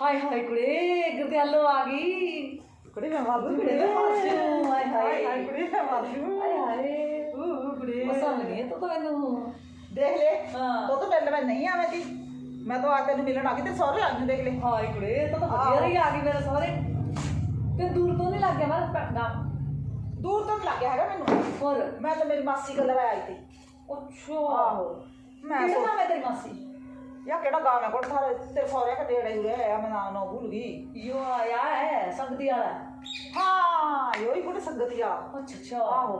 हाय हाय कुड़े गलो आ गई। कुड़े मैं वादू कुड़े मैं वादू हाय हाय। कुड़े मैं वादू हाय हाय। ओ कुड़े। मसा लगी तो तो मैंने। देख ले हाँ। तो तो पिंड में नहीं आवे थी मैं तो आ तेन मिलन आ गई ते सारे आ गए देख ले। हाय कुड़े तो तो बढ़िया रही आ गई मेरे सारे ते दूर तो नहीं लग गया मेरा दूर तो लग गया है मैंने। और? मैं तो मेरी मासी को लवाई आई थी। अच्छा। आहो। मैं सोचा मैं तेरी मासी? या केड़ा गाँव है? कोण थारे तेरे सौरे का डेढ़ ही है मैं नाम ना भूल गई। यो आया है संगति वाला हाँ यो ही कोण संगति आ। अच्छा अच्छा। आहो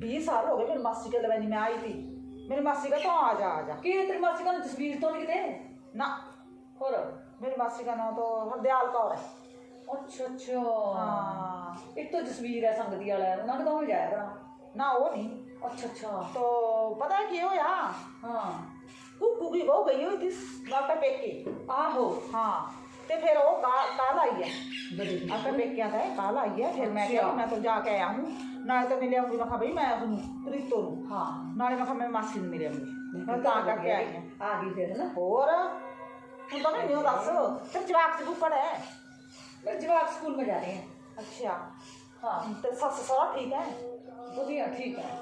20 साल हो गए मेरी मासी के लवेनी में आई थी। मेरी मासी का तो आ जा आ जा। की तेरी मासी का तस्वीर तो नहीं किते? ना। और? मेरी मासी का नाम तो हरदयाल कौर है। अच्छा अच्छा। हाँ। एक तो जसवीर है संगति वाला है उन्होंने तो हो जाया ना वो नहीं। अच्छा अच्छा। तो पता है की हो या? हाँ। कुकुगी वो गयो दिस आपका पेके आहो हाँ। ते फिर वो का, काल आई है। आपका पेके आता है काल आई है। फिर मैं क्या अच्छा। मैं तो जाके आया हूँ। ना तो मिले होंगी मैं भाई मैं हूँ प्रीत तो हूँ। हाँ। ना मैं मैं मासी ने मिले होंगी। मैं तो आकर के आई है? आ गई फिर ना? और हम तो नहीं हो अच्छा। दस। फिर जवाब से ऊपर है फिर जवाब स्कूल में जा रहे हैं। अच्छा। हाँ। तो सस ससुरा ठीक है? बढ़िया ठीक है।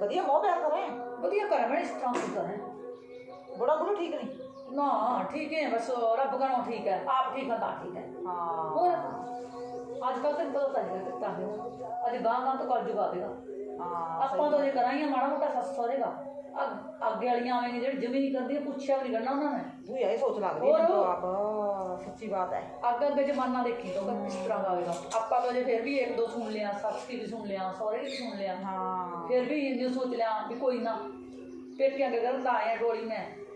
बढ़िया मोह प्यार करें बढ़िया करें बड़े स्ट्रॉन्ग ਤੋਂ ਕਰ ਬੜਾ ਬੁਰਾ ਠੀਕ ਨਹੀਂ ਨਾ ਠੀਕ ਹੈ ਬਸ ਰੱਬ ਕਰੋ ਠੀਕ ਹੈ ਆਪ ਠੀਕ ਹੈ ਤਾਂ ਠੀਕ ਹੈ ਹਾਂ ਹੋਰ ਅੱਜ ਕੱਲ ਤੈਨੂੰ ਪਤਾ ਚੱਲ ਗਿਆ ਕਿੱਦਾਂ ਦੇ ਅੱਜ ਗਾਂ ਗਾਂ ਤੋਂ ਕਰ ਜੁਗਾ ਦੇਗਾ ਹਾਂ ਆਪਾਂ ਤਾਂ ਜੇ ਕਰਾਂਗੇ ਮਾੜਾ ਮੋਟਾ ਸੱਸ ਸਹੁਰੇਗਾ ਅੱਗ- ਅੱਗੇ ਵਾਲੀਆਂ ਆਵੇਂਗੇ ਜਿਹੜੀ ਜਮੀ ਨਹੀਂ ਕਰਦੀਆਂ ਪੁੱਛਿਆ ਵੀ ਨਹੀਂ ਕਰਨਾ ਉਹਨਾਂ ਨੇ ਤੂੰ ਇਹ ਸੋਚ ਲੱਗਦੀ ਹੋਰ? ਹੈ ਤਾਂ ਆਪ ਸੱਚੀ ਬਾਤ ਹੈ ਅੱਗੇ ਅੱਗੇ ਜ਼ਮਾਨਾ ਦੇਖੀ ਤਾਂ ਕਿਸ ਤਰ੍ਹਾਂ ਦਾ ਆਵੇਗਾ ਆਪਾਂ ਤਾਂ ਜੇ ਫਿਰ ਵੀ ਇੱਕ ਦੋ ਸੁਣ ਲਿਆ ਸੱਸ ਦੀ ਵੀ ਸੁਣ ਲਿਆ ਸਹੁਰੇ ਦੀ ਵੀ ਸੁਣ ਲਿਆ ਹਾਂ ਫਿਰ ਵੀ ਇੰਨੇ ਸੋਚ ਲਿਆ ਵੀ ਕੋਈ ਨਾ ਪੇਕਿਆਂ ਦੇ ਘਰ ਤਾਂ ਆਇਆ ਡੋਲੀ ਮੈਂ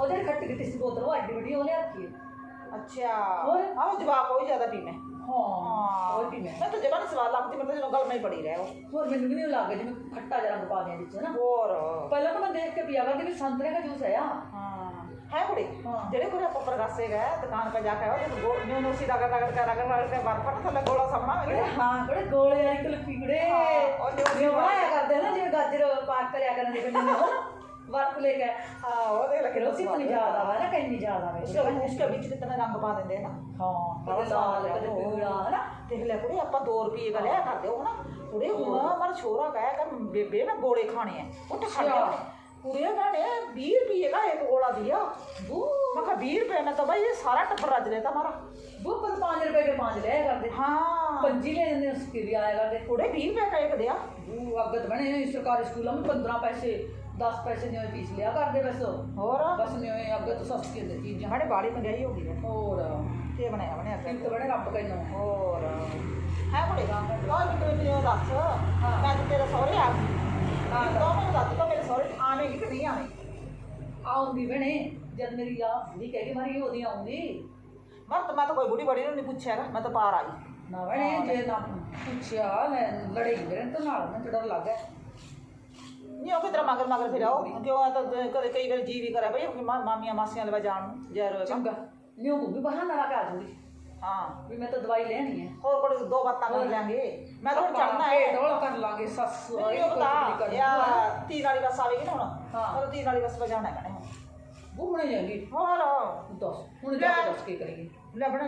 और जरा खट्टी खट्टी सी बोतल वो आडी बड़ी होने रखी है अच्छा और हाँ वो जवाब कोई ज़्यादा पीने हाँ और पीने मैं तो जवान सवाल लागती मतलब जो गल में पड़ी रहे हो और मैंने भी नहीं लागे जिसमें खट्टा जरा पा दिया बीच ना और पहले तो मैं देख के पिया करती संतरे का जूस है यार हाँ है बड़ी जेड़े कोने अपन प्रकाशे गए दुकान पे जाके आओ तो न्यू न्यू सीधा कर रगड़ कर रगड़ रगड़ के बार पर थले गोला सामना अरे हाँ बड़े गोले आई तो लकीड़े और जो बनाया करते हैं ना जो गाजर पाक करया करने के वर्क लेके खाने हैं रुपये का एक गोला दिया मैं रुपये में तो भाई ये सारा टब्बर रज लेता हमारा वो रुपए के पाँच लिया करते हाँ पंजी ले देने उसके आया कर कुड़े रुपये का एक दिया अगत बने सरकारी स्कूलों में पंद्रह पैसे 10 ਪੈਸੇ ਜਿਵੇਂ ਫੀਸ ਲਿਆ ਕਰਦੇ ਬਸ। ਹੋਰ? ਬਸ ਨਿਵੇਂ ਅੱਗੇ ਤੋਂ ਸਸਤੀ ਦੇ। ਚੀਜ਼ਾਂ ਮਾੜੇ ਬਾੜੀ ਮਹਿੰਗਾਈ ਹੋ ਗਈ ਹੈ ਹੋਰ। ਕੀ ਬਣਾਇਆ ਬਣਿਆ ਫਿਰ ਕਿੰਤ ਬਣੇ ਰੱਬ ਕਹਿੰਦਾ ਹੋਰ। ਹੈ ਬੜੇ ਗਾਂ ਕੋਈ ਵੀ ਤੂੰ ਮੈਨੂੰ ਦੱਸ। ਮੈਂ ਤੇ ਤੇਰੇ ਸਹੁਰੇ ਆ। ਹਾਂ। ਤਾਂ ਮੈਨੂੰ ਦੱਸ ਤੂੰ ਮੇਰੇ ਸਹੁਰੇ ਆਵੇਂਗੀ ਕਿ ਨਹੀਂ ਆਵੇਂਗੀ ਆਉਂਦੀ ਬਣੇ ਜਦ ਮੇਰੀ ਆ ਨਹੀਂ ਕਹਿ ਕੇ ਮਾਰੀ ਉਹਦੀ ਆਉਂਦੀ। ਮਰ ਮੈਂ ਤਾਂ ਕੋਈ ਬੁੜੀ ਬੜੀ ਨੂੰ ਨਹੀਂ ਪੁੱਛਿਆ ਮੈਂ ਤਾਂ ਪਾਰ ਆ ਗਈ ਨਾ ਬਣੇ ਜੇ ਨਾ ਪੁੱਛਿਆ ਲੜਾਈ ਮੇਰੇ ਤੋਂ ਨਾਲ ਨਾ ਜਿਹੜਾ ਲੱਗਾ क्यों कितना मगर मगर फिराओ क्यों तो कई बार जी भी करा भाई मा, मामिया मासिया लवा जान जहर चंगा। लियो को भी बहाना लगा दूँगी। हाँ। भी मैं तो दवाई लेनी है। और दो कर लेंगे। मैं तो है। कर सस ये या तीन वाली बस आवेगी ना हाँ। और तीन वाली बस पे जाना है घूमने और? दस दस करेंगे।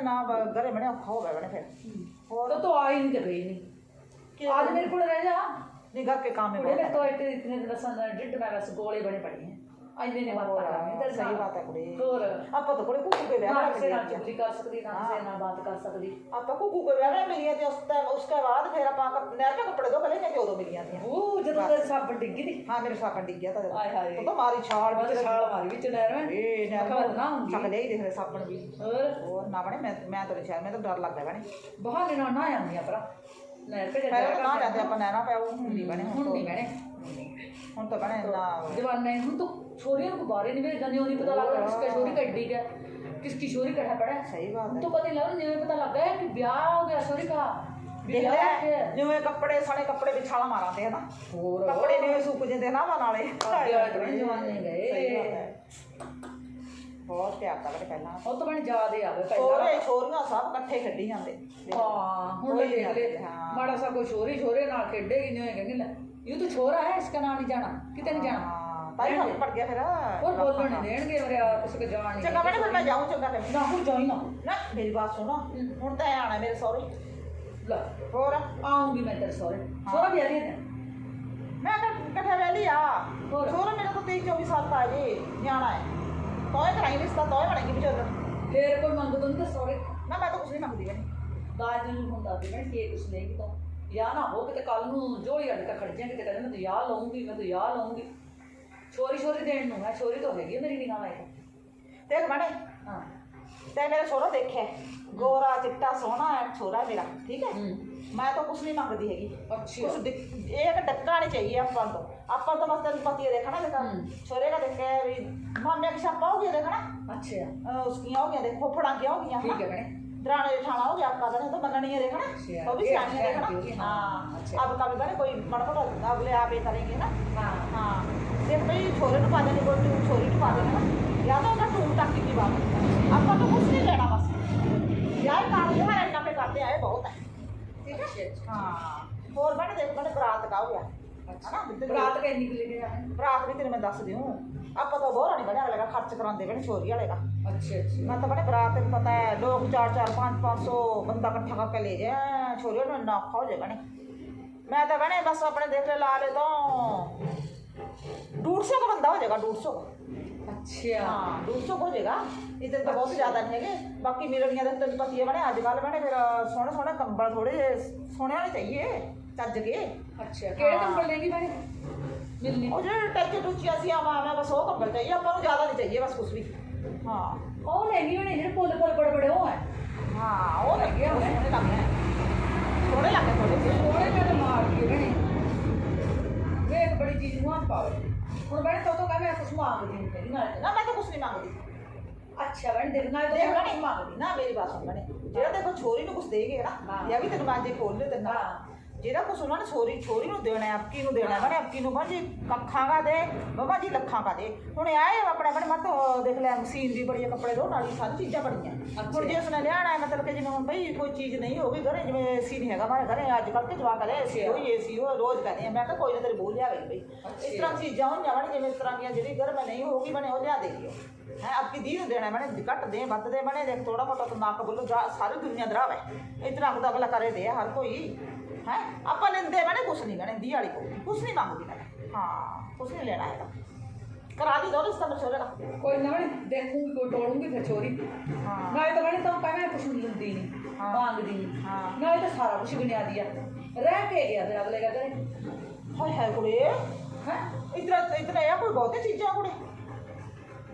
ना घरे बने खाओ बने फिर। और तो आ ही नहीं नहीं। आज मेरे को रह जा। नहीं घर के काम में कुड़े बहुत में तो इतने इतने बस डिड में बस गोले बने पड़े हैं आज ने बात कर रहा है सही बात है कुड़ी और ਆਪਾਂ ਤਾਂ ਕੋਲੇ ਕੁੱਕੂ ਕੇ ਵਿਆਹ ना में से ना मिली चुगली कर सकती ना से ना बात कर सकती ਆਪਾਂ ਕੁੱਕੂ ਕੇ ਵਿਆਹ में मिली थी उस टाइम उसके बाद फिर ਆਪਾਂ नहर पे कपड़े दो गले ने दो मिली थी वो जब तेरे साबन डिग्गी थी हाँ मेरे साकन डिग गया था हाय हाय तो तो मारी छाल बात ਵਿੱਚ छाल मारी विच नहर में ए नहर खबर ना होंगी ਚੱਕ ਲਈ ਦੇਖ ਲੈ ਸਾਬਣ ਵੀ और ਹੋਰ ਨਾ ਬਣੇ ਮੈਂ ਮੈਂ ਤਾਂ ਸ਼ਾਇਦ ਮੈਂ ਤਾਂ ਡਰ ਲੱਗਦਾ ਬਣੇ बहाने ना ना आंदी अपरा ਲੈ ਭੇਜਿਆ ਪਹਿਲਾਂ ਤਾਂ ਨਾ ਜਾਂਦੇ ਆਪਾਂ ਨੈਣਾ ਪਿਆ ਉਹ ਹੁੰਦੀ ਬਣੇ ਹੁਣ ਨਹੀਂ ਬਣੇ। ਹੁਣ ਤਾਂ ਬਣੇ ਨਾ। ਜਵਾਨਾ ਹੈ ਹੁਣ ਤਾਂ ਛੋਰੀਆਂ ਨੂੰ ਬਾਰੇ ਨਹੀਂ ਵੇਖਦੇ ਉਹ ਨਹੀਂ ਪਤਾ ਲੱਗਦਾ ਕਿਸ ਕਿਸ਼ੋਰੀ ਕੱਢੀ ਗਿਆ ਕਿਸ ਕਿਸ਼ੋਰੀ ਕੱਢਾ ਪੜਾ ਸਹੀ ਬਾਤ ਹੈ। ਤਾਂ ਪਤਾ ਲੱਗਦਾ ਜਿਵੇਂ ਪਤਾ ਲੱਗਾ ਕਿ ਵਿਆਹ ਹੋ ਗਿਆ ਛੋਰੀ ਦਾ ਜਿਵੇਂ ਕੱਪੜੇ ਸਾਰੇ ਕੱਪੜੇ ਵਿਛਾਲਾ ਮਾਰਾਂਦੇ ਹਨਾ। ਹੋਰ ਕੱਪੜੇ ਨੇ ਸੁੱਕ ਜਾਂਦੇ ਨਾ ਨਾਲੇ। ਜਵਾਨੇ ਗਏ। ਬਹੁਤ ਪਿਆਰ ਦਾ ਬੜੇ ਪਹਿਲਾਂ ਉਹ ਤਾਂ ਬਣ ਜਾਦੇ ਆਵੇ ਪਹਿਲਾਂ ਛੋਰੇ ਛੋਰੀਆਂ ਸਭ ਇਕੱਠੇ ਖੇਡੀ ਜਾਂਦੇ ਹਾਂ ਹੁਣ ਕੋਈ ਦੇਖ ਲੈ ਹਾਂ। ਮਾੜਾ ਸਾ ਕੋਈ ਛੋਰੀ ਛੋਰੇ ਨਾਲ ਖੇਡੇਗੀ ਨਹੀਂ ਹੋਏ ਕਹਿੰਦੇ ਲੈ ਇਹ ਤਾਂ ਛੋਰਾ ਹੈ ਇਸਕਾ ਨਾਂ ਨਹੀਂ ਜਾਣਾ ਕਿਤੇ ਨਹੀਂ ਜਾਣਾ ਹਾਂ ਤਾਂ ਹੀ ਫਰਕ ਪੜ ਗਿਆ ਫਿਰ ਹੋਰ ਬੋਲਣ ਨਹੀਂ ਦੇਣਗੇ ਮੇਰੇ ਆ ਕੁਛ ਕੋ ਜਾਣ ਨਹੀਂ ਚੰਗਾ ਬੜਾ ਫਿਰ ਮੈਂ ਜਾਊਂ ਚੰਗਾ ਫਿਰ ਨਾ ਹੁਣ ਜਾਈ ਨਾ ਨਾ ਮੇਰੀ ਬਾਤ ਸੁਣੋ ਹੁਣ ਤਾਂ ਇਹ ਆਣਾ ਮੇਰੇ ਸਹੁਰੇ ਲੈ ਹੋਰ ਆਉਂਗੀ ਮੈਂ ਤੇਰੇ ਸਹੁਰੇ ਸਹੁਰਾ ਵੀ ਆ ਰਹੀ ਹੈ ਮੈਂ ਕਿਹਾ ਕਿੱਥੇ ਰਹਿ ਲਈ ਆ ਹੋਰ? ਸਹੁਰਾ ਮੇਰਾ ਤਾਂ 23 24 ਸਾਲ ਦਾ ਜੀ ਨਿਆਣਾ ਹੈ ਤੋਏ ਕਰਾਈ ਰਿਸ਼ਤਾ ਤੋਏ ਬਣੇਗੀ ਵਿਚਾਰ फिर कोई मंग तो नहीं सौरे ਨਾ ਮੈਂ ਤਾਂ ਕੁਝ ਨਹੀਂ ਮੰਗਦੀ ਬਣੀ ਦਾਜ ਨੂੰ ਹੁੰਦਾ ਵੀ ਮੈਂ ਕੀ ਕੁਛ ਨਹੀਂ ਕੀਤਾ ਯਾ ਨਾ ਹੋ ਕਿਤੇ ਕੱਲ ਨੂੰ ਜੋੜੀ ਅੜ ਕੇ ਖੜ ਜਾਏ ਕਿਤੇ ਕਹਿੰਦੇ ਮੈਂ ਤਾਂ ਯਾ ਲਾਉਂਗੀ ਮੈਂ ਤਾਂ ਯਾ ਲਾਉਂਗੀ ਛੋਰੀ ਛੋਰੀ ਦੇਣ ਨੂੰ ਹੈ ਛੋਰੀ ਤਾਂ ਹੈਗੀ ਹੈ ਮੇਰੀ ਨਿਗਾਹ ਵਿੱਚ ਦੇਖ ਬਣੇ ਹਾਂ ਤੇ ਮੇਰਾ ਛੋਰਾ ਦੇਖਿਆ ਗੋਰਾ ਚਿੱਟਾ ਸੋਹਣਾ ਹੈ ਛੋਰਾ ਮੇਰਾ ਠੀਕ ਹੈ ਹੂੰ ਮੈਂ ਤਾਂ ਕੁਝ ਨਹੀਂ ਮੰਗਦੀ ਹੈਗੀ ਅੱਛਾ ਕੁਛ ਦਿਖ- ਇਹ ਇੱਕ ਡੱਕਾ ਨਹੀਂ ਚਾਹੀਏ ਆਪਾਂ ਤੋਂ ਆਪਾਂ ਤਾਂ ਬਸ ਤੈਨੂੰ ਪਤੀ है देखा ना देखा हम्म। छोरे का देख के भी मामे की छापा हो गया देखा ना अच्छा। उसकी हो गया देखो फोफड़ा की हो गया ठीक है भैया दराना जेठाना हो गया आपका बने तो मंगनी है देखना वो भी सियानी है देखना हाँ आपका भी बने कोई मड़पड़ा अगले आप ये करेंगे ना? हाँ। हाँ। देख भाई छोरे को पा देने को छोरी को पा देना या तो अगर टूट टाकी की बात आपका तो कुछ नहीं लेना बस। यार काम जो है पे करते आए बहुत है। ठीक है? हाँ। और बने देखो बने बरात का हो गया। ਬਰਾਤ ਕੇ ਨਿਕਲੇ ਗਏ ਆ ਬਰਾਤ ਵੀ ਤੈਨੂੰ ਮੈਂ ਦੱਸ ਦਿਉ ਆਪਾਂ ਤਾਂ ਬੋਰਾ ਨਹੀਂ ਬਣਿਆ ਅਗਲੇ ਖਰਚ ਕਰਾਉਂਦੇ ਬਣੇ ਛੋਰੀ ਵਾਲੇ ਦਾ ਅੱਛਾ ਅੱਛਾ ਮੈਂ ਤਾਂ ਬੜੇ ਬਰਾਤ ਤੈਨੂੰ ਪਤਾ ਹੈ ਲੋਕ 4 4 5 500 ਬੰਦਾ ਇਕੱਠਾ ਕਰਕੇ ਲੈ ਜਾ ਛੋਰੀ ਨੂੰ ਨਾ ਹੋ ਜਾਏ ਬਣੇ ਮੈਂ ਤਾਂ ਬਣੇ ਬਸ ਆਪਣੇ ਦੇਖ ਲੈ ਲਾ ਲੈ ਤਾਂ 150 का बंदा हो जाएगा 150 ਅੱਛਾ हाँ 200 हो जाएगा इतने तो बहुत ज़्यादा नहीं है बाकी मिलनियाँ तो तेन पति है बने अजकल बने फिर सोहने सोहने कंबल थोड़े सोने वाले चाहिए चज के ਅੱਛਾ ਕਿਹੜੇ ਹਾਂ। ਕੰਬਲ ਲੈਂਗੀ ਬਣੇ ਮਿਲਨੇ ਉਹ ਜਿਹੜੇ ਟੱਚੇ ਟੁੱਚੀਆਂ ਸੀ ਆਵਾਂ ਮੈਂ ਬਸ ਉਹ ਕੰਬਲ ਚਾਹੀਏ ਆਪਾਂ ਨੂੰ ਜ਼ਿਆਦਾ ਨਹੀਂ ਚਾਹੀਏ ਬਸ ਕੁਛ ਵੀ ਹਾਂ ਉਹ ਲੈਂਗੀ ਬਣੇ ਜਿਹੜੇ ਪੁੱਲ ਪੁੱਲ ਬੜੇ ਬੜੇ ਉਹ ਹੈ ਹਾਂ ਉਹ ਲੱਗੇ ਹੋਏ ਸੋਹਣੇ ਲੱਗਦੇ ਆ ਸੋਹਣੇ ਲੱਗਦੇ ਥੋੜੇ ਜਿਹੇ ਸੋਹਣੇ ਮੈਂ ਤਾਂ ਮਾਰ ਕੇ ਬਣੇ ਵੇਖ ਬੜੀ ਚੀਜ਼ ਨੂੰ ਹੱਥ ਪਾਵੇ ਹੁਣ ਬਣੇ ਤੋ ਤੋ ਕਹ ਮੈਂ ਕੁਛ ਮੰਗਦੀ ਨਹੀਂ ਤੇਰੀ ਨਾਲ ਨਾ ਮੈਂ ਤਾਂ ਕੁਛ ਨਹੀਂ ਮੰਗਦੀ ਅੱਛਾ ਬਣੇ ਦੇਖ ਨਾਲ ਦੇਖ ਤਾਂ ਬਣੇ ਮੰਗਦੀ ਨਾ ਮੇਰੀ ਬਾਤ ਸੁਣ ਬਣੇ ਜਿਹੜਾ ਦੇਖੋ ਛੋਰੀ ਨੂੰ ਕੁਛ ਦੇਗੇ ਨਾ ਹਾਂ। ਜਾਂ ਵੀ ਤੈਨੂੰ ਬਾਜੇ ਖੋਲ ਲੈ ਤੈਨੂੰ ਹਾਂ। ਜਿਹੜਾ ਕੁਛ ਉਹਨਾਂ ਨੇ ਛੋਰੀ ਛੋਰੀ ਨੂੰ ਦੇਣਾ ਹੈ ਆਪਕੀ ਨੂੰ ਦੇਣਾ ਹੈ ਬਣੇ ਆਪਕੀ ਨੂੰ ਬਾਜੀ ਕੱਖਾਂ ਦਾ ਦੇ ਬਾਬਾ ਜੀ ਲੱਖਾਂ ਦਾ ਦੇ। ਹੁਣ ਆਏ ਆਪਣੇ ਬਣੇ ਮਤ ਦੇਖ ਲੈ ਮਸ਼ੀਨ ਦੀ ਬੜੀ ਹੈ, ਕੱਪੜੇ ਧੋਣ ਵਾਲੀ ਸਾਰੀ ਚੀਜ਼ਾਂ ਬੜੀਆਂ। ਹੁਣ ਜੇ ਉਸਨੇ ਲਿਆਣਾ ਹੈ ਮਤਲਬ ਕਿ ਜਿਵੇਂ ਹੁਣ ਬਈ ਕੋਈ ਚੀਜ਼ ਨਹੀਂ ਹੋਗੀ ਘਰੇ ਜਿਵੇਂ ਏਸੀ ਨਹੀਂ ਹੈਗਾ ਮਾਰੇ ਘਰੇ ਅੱਜ ਕੱਲ੍ਹ ਕੇ ਜਵਾਕ ਲੈ ਏਸੀ ਹੋਈ ਏਸੀ ਹੋ ਰੋਜ਼ ਕਹਿੰਦੇ ਆ। ਮੈਂ ਕਿਹਾ ਕੋਈ ਨਾ ਤੇਰੀ ਬੋਲ ਲਿਆ ਗਈ ਬਈ। ਇਸ ਤਰ੍ਹਾਂ ਚੀਜ਼ਾਂ ਹੋਈਆਂ ਬਣੇ ਜਿਵੇਂ ਇਸ ਤਰ੍ਹਾਂ ਦੀਆਂ ਜਿਹੜੀ ਘਰ ਮੈਂ ਨਹੀਂ ਹੋਊਗੀ ਬਣੇ ਉਹ ਲਿਆ ਦੇਗੀ ਹੈ ਆਪਕੀ ਦੀ ਨੂੰ ਦੇਣਾ ਬਣੇ ਘੱਟ ਦੇ ਵੱਧ ਦੇ ਬਣੇ ਦੇਖ ਥੋੜਾ ਮੋਟਾ ਤਾਂ ਨੱਕ ਬੋਲੋ ਜਾ ਸਾਰੀ ਦੁਨੀਆ ਦਰਾਵ ਹੈ। ਇਤਨਾ ਦਾ ਅਗਲਾ ਕਰੇ ਦੇ ਹਰ ਕੋਈ। ਹੈ? ਆਪਾਂ ਲੈਂਦੇ ਬਣੇ ਕੁਛ ਨਹੀਂ ਬਣੇ ਦੀ ਵਾਲੀ ਕੋ ਕੁਛ ਨਹੀਂ ਮੰਗਦੀ ਮੈਂ ਹਾਂ ਕੁਛ ਨਹੀਂ ਲੈਣਾ ਹੈਗਾ। ਕਰਾ ਦੀ ਦੋ ਰਿਸ਼ਤਾ ਮਸ਼ੋਰੇ ਦਾ ਕੋਈ ਨਾ ਬਣੇ ਦੇਖੂੰਗੀ ਕੋਈ ਟੋਲੂੰਗੀ ਫਿਰ ਚੋਰੀ। ਹਾਂ। ਨਾਲੇ ਤਾਂ ਬਣੇ ਤਾਂ ਪਹਿਲਾਂ ਕੁਛ ਨਹੀਂ ਲੈਂਦੀ ਨਹੀਂ ਹਾਂ। ਮੰਗਦੀ ਨਹੀਂ ਹਾਂ। ਨਾਲੇ ਤਾਂ ਸਾਰਾ ਕੁਛ ਗਿਣਿਆ ਦਿਆ ਰਹਿ ਕੇ ਗਿਆ ਫਿਰ ਅਗਲੇ ਕਹਿੰਦੇ ਹਾਏ ਹਾਏ ਕੁੜੇ। ਹੈ? ਇਤਨਾ ਇਤਨਾ ਇਹ ਕੋਈ ਬਹੁਤੇ ਚੀਜ਼ਾਂ ਕੁੜੇ।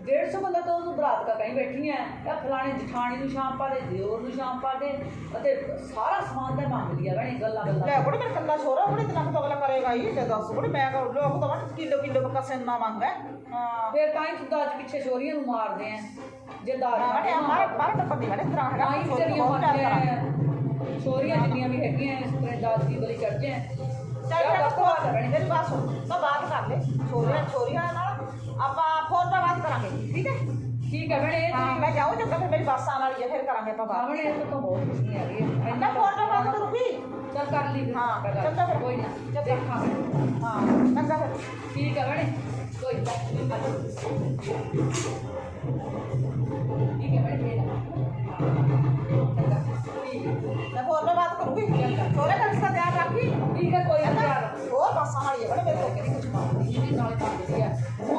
150 ਬੰਦਾ ਤਾਂ ਉਹਨੂੰ ਬਰਾਤ ਕਾ ਕਹੀਂ ਬੈਠੀ ਐ ਇਹ ਫਲਾਣੇ ਜਠਾਣੀ ਨੂੰ ਸ਼ਾਮ ਪਾ ਦੇ ਦਿਓਰ ਨੂੰ ਸ਼ਾਮ ਪਾ ਦੇ ਅਤੇ ਸਾਰਾ ਸਮਾਨ ਤਾਂ ਮੰਗ ਲਿਆ ਬਣੇ ਗੱਲਾਂ ਲੈ ਗੱਲਾਂ ਕੁੜੇ ਮੇਰੇ ਕੱਲਾ ਛੋਰਾ ਕੁੜੇ ਇਤਨਾ ਕੁ ਤਾਂ ਅਗਲਾ ਕਰੇਗਾ ਹੀ ਤੇ ਦੱਸ ਕੁੜੇ ਮੈਂ ਕਹ ਲੋਕ ਤਾਂ ਵਨ ਕਿਲੋ ਕਿਲੋ ਬੱਕਾ ਸੈਨਾ ਮੰਗਦਾ ਹਾਂ ਫਿਰ ਤਾਂ ਹੀ ਤੂੰ ਦਾਜ ਪਿੱਛੇ ਚੋਰੀਆਂ ਨੂੰ ਮਾਰਦੇ ਆ ਜੇ ਦਾਜ ਨਾ ਬਣੇ ਮਾਰ ਮਾਰ ਟੱਪਰ ਦੀ ਬਣੇ ਤਰ੍ਹਾਂ ਹੈਗਾ ਤਾਂ ਹੀ ਛੋਰੀ ਨੂੰ ਚਲੀਆਂ ਬਹੁਤ ਪਿਆਰ ਮਾਰਦੇ ਕਰਾਂ ਆ ਚੋਰੀਆਂ ਜਿੰਨੀਆਂ ਵੀ ਹੈਗੀਆਂ ਇਸ ਤਰ੍ਹਾਂ ਦਾਜ ਦੀ ਬਲੀ ਚੜਦੇ ਆ ਚੱਲ ਯਾਰ ਫਿਰ ਬਸ ਬਾਤ ਹੈ ਬਣੇ ਮੇਰੀ ਬਾਤ ਸੁਣ ਤਾਂ ਬਾਤ ਕਰ ਲੈ ਛੋਰੀਆਂ ਛੋਰੀਆਂ ਨਾਲ ਆਪਾਂ फ़ोन पर बात करा ठीक है? ठीक है मैंने हाँ तो- मैं जाऊँ जब तक मेरी बस आने वाली है फिर करा तो बात। मैंने तो, तो बहुत खुशी आ रही है। मैं फ़ोन पर बात करूँगी चल कर ली हाँ चल जा फिर कोई ना। चल देखा हाँ चल कर। ठीक है मैंने कोई ठीक है मैंने मैं फ़ोन पर बात करूँगी थोड़े का इसका ध्यान रखी। ठीक है कोई ना और बस आने वाली है बड़े मेरे को कुछ मार